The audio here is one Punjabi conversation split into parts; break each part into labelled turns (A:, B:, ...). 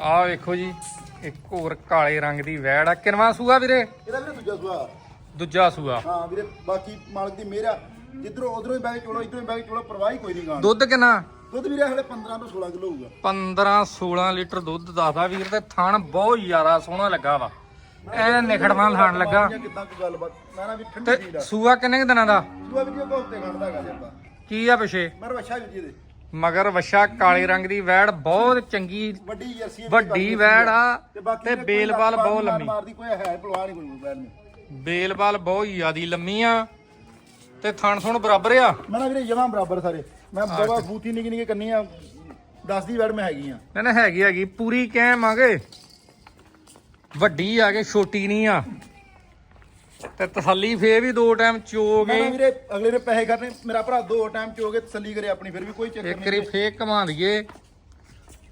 A: ਆਹ ਵੇਖੋ ਜੀ ਇੱਕ ਹੋਰ ਕਾਲੇ ਰੰਗ ਦੀ ਵੈੜ ਆ। ਕਿਨਵਾ ਸੂਆ ਵੀਰੇ?
B: ਇਹਦਾ ਵੀਰੇ ਦੂਜਾ ਸੁਆ।
A: ਦੂਜਾ ਸੂਆ।
B: ਹਾਂ ਵੀਰੇ ਬਾਕੀ ਮਾਲਕ ਦੀ ਮਿਹਰ ਆ। ਜਿੱਧਰੋਂ ਉਧਰੋਂ ਹੀ ਬੈਗ ਚੋਲੋ ਇਧਰੋਂ ਹੀ ਬੈਗ ਚੋਲੋ ਪਰਵਾਹ ਹੀ ਕੋਈ ਨਹੀਂ ਗਾਣ
A: ਦੁੱਧ ਕਿੰਨਾ?
B: ਦੁੱਧ ਵੀਰੇ ਹਲੇ 15 ਤੋਂ 16 ਕਿਲੋ ਹੋਊਗਾ।
A: 15 16 ਲੀਟਰ ਦੁੱਧ ਦੱਸਦਾ ਵੀਰ ਤੇ ਥਣ ਬਹੁਤ ਜ਼ਿਆਦਾ ਸੋਹਣਾ ਲੱਗਾ ਵਾ। ਐ ਨਿਖੜਵਾਂ ਥਣ ਲੱਗਾ।
B: ਜਾਂ ਕਿੱਦਾਂ ਕੋਈ ਗੱਲਬਾਤ। ਨਾ ਨਾ ਵੀ ਠੰਡੀ ਚੀਜ਼
A: ਤੇ
B: ਆ।
A: ਸੂਆ ਕਿੰਨੇ ਕੁ ਦਿਨਾਂ ਦਾ?
B: ਦੂਆ ਵੀਡੀਓ ਕੋ ਹਫ਼ਤੇ ਖੜਦਾ ਹੈਗਾ ਜੀ ਆਪਾਂ।
A: ਕੀ ਆ ਪਿਛੇ?
B: ਮਰ ਵਛਾ ਜੀ ਦੇ।
A: ਮਗਰ ਵਛਾ ਕਾਲੇ ਰੰਗ ਦੀ ਵੈੜ ਬਹੁਤ ਚੰਗੀ
B: ਵੱਡੀ ਜਰਸੀ
A: ਵੱਡੀ ਵੈੜ ਆ। ਤੇ ਬੇਲਬਾਲ ਬਹੁਤ ਲੰਮੀ।
B: ਮਾਰਦੀ ਕੋਈ ਹੈ ਪਲਵਾ ਨਹੀਂ ਕੋਈ ਵੈੜ ਨੂੰ।
A: ਬੇਲਬਾਲ ਬਹੁਤ ਜ਼ਿਆਦੀ ਲੰਮੀ ਆ। ਤੇ ਥਣ ਥੁਣ ਬਰਾਬਰ ਆ।
B: ਮੈਂ ਨਾ ਵੀਰੇ ਜਮਾਂ ਬਰਾਬਰ ਸਾਰੇ। ਮੈਂ ਬਾਬਾ ਫੂਤੀ ਨਿੱਕੀ ਨਿੱਕੀ ਕੰਨੀ ਆ 10 ਦੀ ਵੈੜ ਮੈਂ ਹੈਗੀ ਆ।
A: ਨਾ ਨਾ ਹੈਗੀ ਹੈਗੀ। ਪੂਰੀ ਕਹਿਮ ਆਗੇ। ਵੱਡੀ ਆ ਕੇ ਛੋਟੀ ਨਹੀਂ ਆ। ਤੇ ਤਸੱਲੀ ਫੇਰ ਵੀ ਦੋ ਟਾਈਮ ਚੋ
B: ਮੈਂ ਵੀਰੇ ਅਗਲੇ ਨੇ ਪੈਸੇ ਕਰਨੇ ਮੇਰਾ ਭਰਾ ਦੋ ਟਾਈਮ ਚੋ ਕੇ ਤਸੱਲੀ ਕਰੇ ਆਪਣੀ ਫਿਰ ਵੀ ਕੋਈ ਚੱਕਰ
A: ਇੱਕ
B: ਨਹੀਂ
A: ਵਾਰੀ। ਫੇਕ ਕਮਾ ਦਈਏ।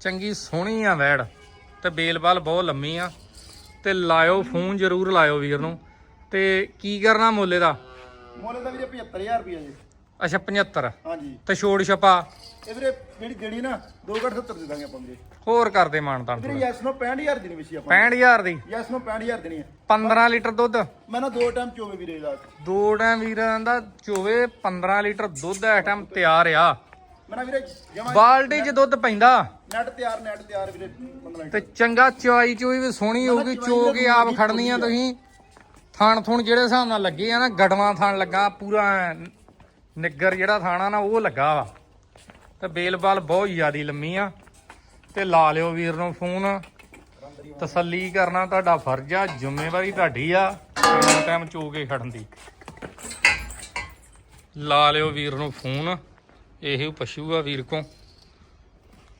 A: ਚੰਗੀ ਸੋਹਣੀ ਆ ਵੈੜ ਤੇ ਬੇਲਬਾਲ ਬਹੁਤ ਲੰਮੀ ਆ। ਤੇ ਲਾਇਓ ਫੋਨ ਜ਼ਰੂਰ ਲਾਇਓ ਵੀਰ ਨੂੰ। ਤੇ ਕੀ ਕਰਨਾ ਮੁੱਲੇ ਦਾ?
B: ਮੁੱਲ ਦਾ ਵੀਰੇ 75000 ਰੁਪਏ ਜੀ।
A: ਅੱਛਾ 75
B: ਹਾਂਜੀ।
A: ਤੇ ਛੋੜ ਛਪਾ।
B: ਇਹ ਵੀਰੇ ਜਿਹੜੀ ਦੇਣੀ ਨਾ 2 ਘੱਟ 70 ਦੇ ਦਾਂਗੇ ਆਪਾਂ ਵੀਰੇ।
A: ਹੋਰ ਕਰਦੇ ਮਾਨਤਾਨ
B: ਵੀਰੇ ਯੈਸ ਨੂੰ 65000 ਦੇਣੀ ਵਿਸ਼ੀ ਆਪਾਂ।
A: 65000 ਦੀ?
B: ਯੈਸ ਨੂੰ 65000 ਦੇਣੀ ਹੈ
A: 15 ਲੀਟਰ ਦੁੱਧ?
B: ਮੈਂ ਨਾ ਦੋ ਟਾਈਮ ਚੋਵੇ ਵੀਰੇ ਦਾ।
A: ਦੋ ਟਾਈਮ ਵੀਰਾਂ ਦਾ ਚੋਵੇ 15 ਲੀਟਰ ਦੁੱਧ ਇਸ ਟਾਈਮ ਤਿਆਰ ਆ।
B: ਮੈਂ ਵੀਰੇ ਜਮਾ
A: ਬਾਲਟੀ 'ਚ ਦੁੱਧ ਪੈਂਦਾ?
B: ਨੈਟ ਤਿਆਰ ਨੈਟ ਤਿਆਰ ਵੀਰੇ 15 ਮਿੰਟ
A: ਤੇ ਚੰਗਾ ਚਵਾਈ ਚੋਈ ਵੀ ਸੋਹਣੀ ਹੋਊਗੀ ਚੋ ਕੇ ਆਪ ਖੜਨੀ ਆ। ਤੁਸੀਂ। ਥਣ ਥੁਣ ਜਿਹੜੇ ਹਿਸਾਬ ਨਾਲ ਲੱਗੇ ਆ ਨਾ ਗੜਵਾ ਥਣ ਲੱਗਾ ਪੂਰਾ ਨਿੱਗਰ ਜਿਹੜਾ ਥਾਣਾ ਨਾ, ਉਹ ਲੱਗਾ ਵਾ। ਤੇ ਬੇਲਬਾਲ ਬਹੁਤ ਜ਼ਿਆਦੀ ਲੰਮੀ ਆ। ਤੇ ਲਾ ਲਿਓ ਵੀਰ ਨੂੰ ਫੋਨ। ਤਸੱਲੀ ਕਰਨਾ ਤੁਹਾਡਾ ਫਰਜ਼ ਆ, ਜ਼ਿੰਮੇਵਾਰੀ ਤੁਹਾਡੀ ਆ। ਟਾਈਮ ਚੋ ਕੇ ਖੜਨ ਦੀ। ਲਾ ਲਿਓ ਵੀਰ ਨੂੰ ਫੋਨ। ਇਹੀ ਪਸ਼ੂ ਆ ਵੀਰ ਕੋ